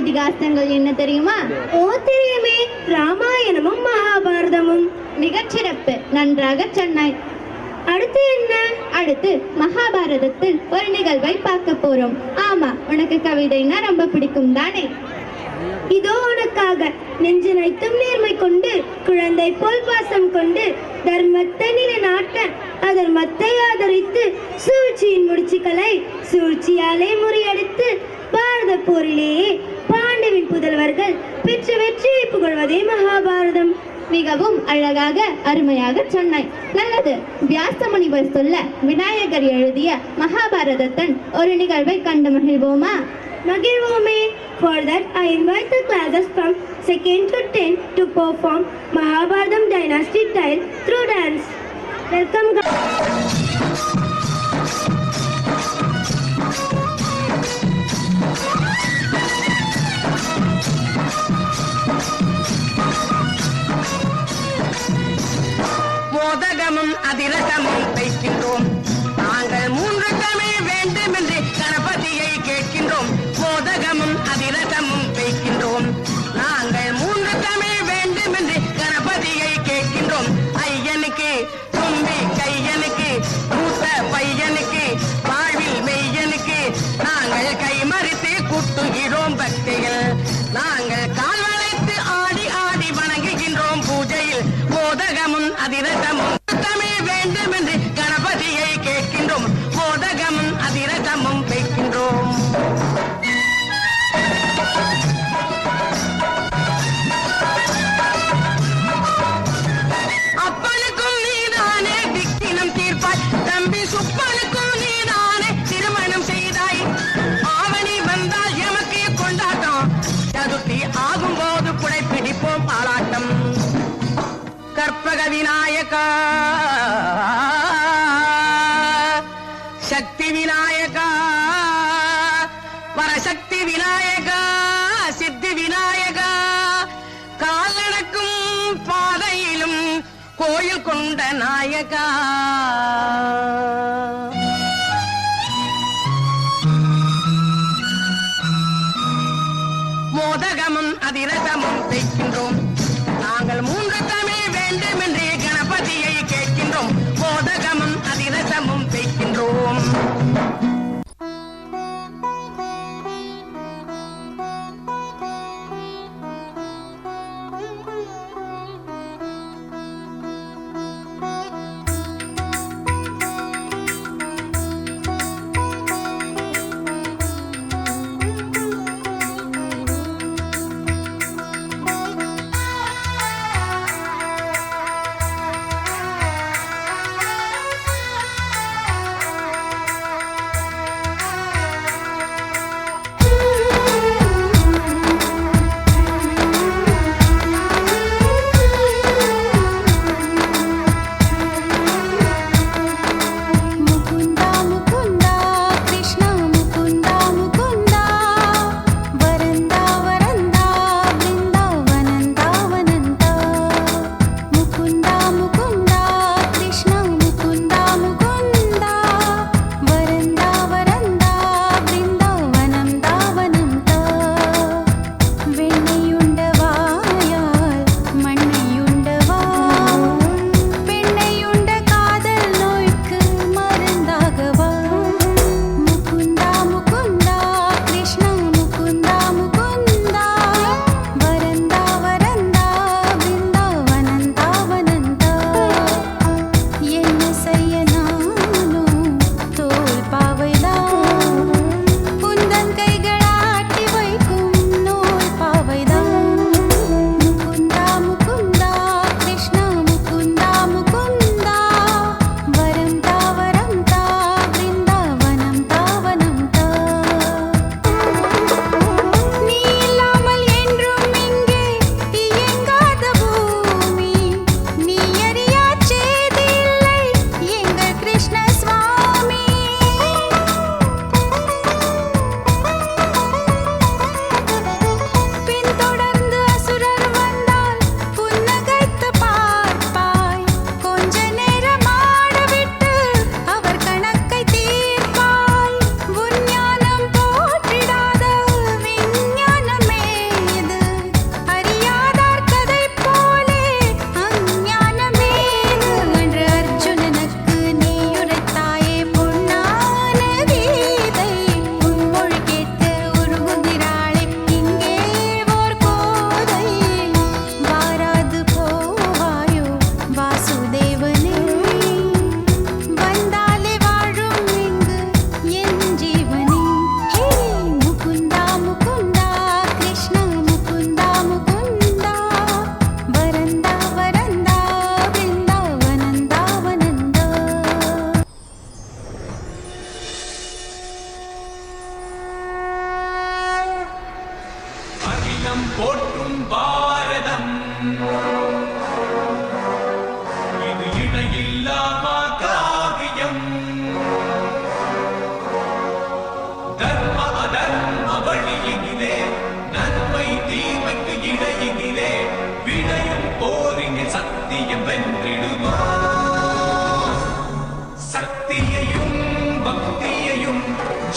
இதிகாசங்கள் என்ன தெரியுமா? ஓ தெரியுமே ராமாயணமும் மகாபாரதமும். மிகச்சிறப்பு. நன்றாக சொன்னாய். அடுத்து என்ன? அடுத்து மகாபாரதத்தில் ஒரு நிகழ்வை பார்க்க போறோம். ஆமா உனக்கு கவிதைனா ரொம்ப பிடிக்கும் தானே? இதோ உனக்காக நெஞ்சு நைத்தும் நேர்மை கொண்டு குழந்தை போல் பாசம் கொண்டு தர்மத்தை நிலைநாட்ட அதர்மத்தை ஆதரித்து சூழ்ச்சியின் முடிச்சுக்களை சூழ்ச்சியாலே முறியடித்து பாரத போரிலேயே பாண்டவின் புதல்வர்கள் பெற்ற வெற்றியை புகழ்வதே மகாபாரதம். மிகவும் அழகாக அருமையாக சொன்னாய். நல்லது. வியாச முனிவர் சொல்ல விநாயகர் எழுதிய மகாபாரதத்தன் ஒரு நிகழ்வை கண்டு மகிழ்வோமா? மகிழ்வோமே. For that, I invite the classes from 2nd to 10th to perform Mahabharatam dynasty through through dance. Welcome. உலகமும் மோதகமும் அதிரசமும் நாங்கள் மூன்று தமிழ் வேண்டும் என்று கணபதியை கேட்கின்றோம். விநாயகா. சக்தி விநாயகா. வரசக்தி விநாயகா. சித்தி விநாயகா. கால் நடக்கும் பாதையிலும் கோயில் கொண்ட நாயகா. மோதகமும் அதிரசமும் தைக்கின்றோம்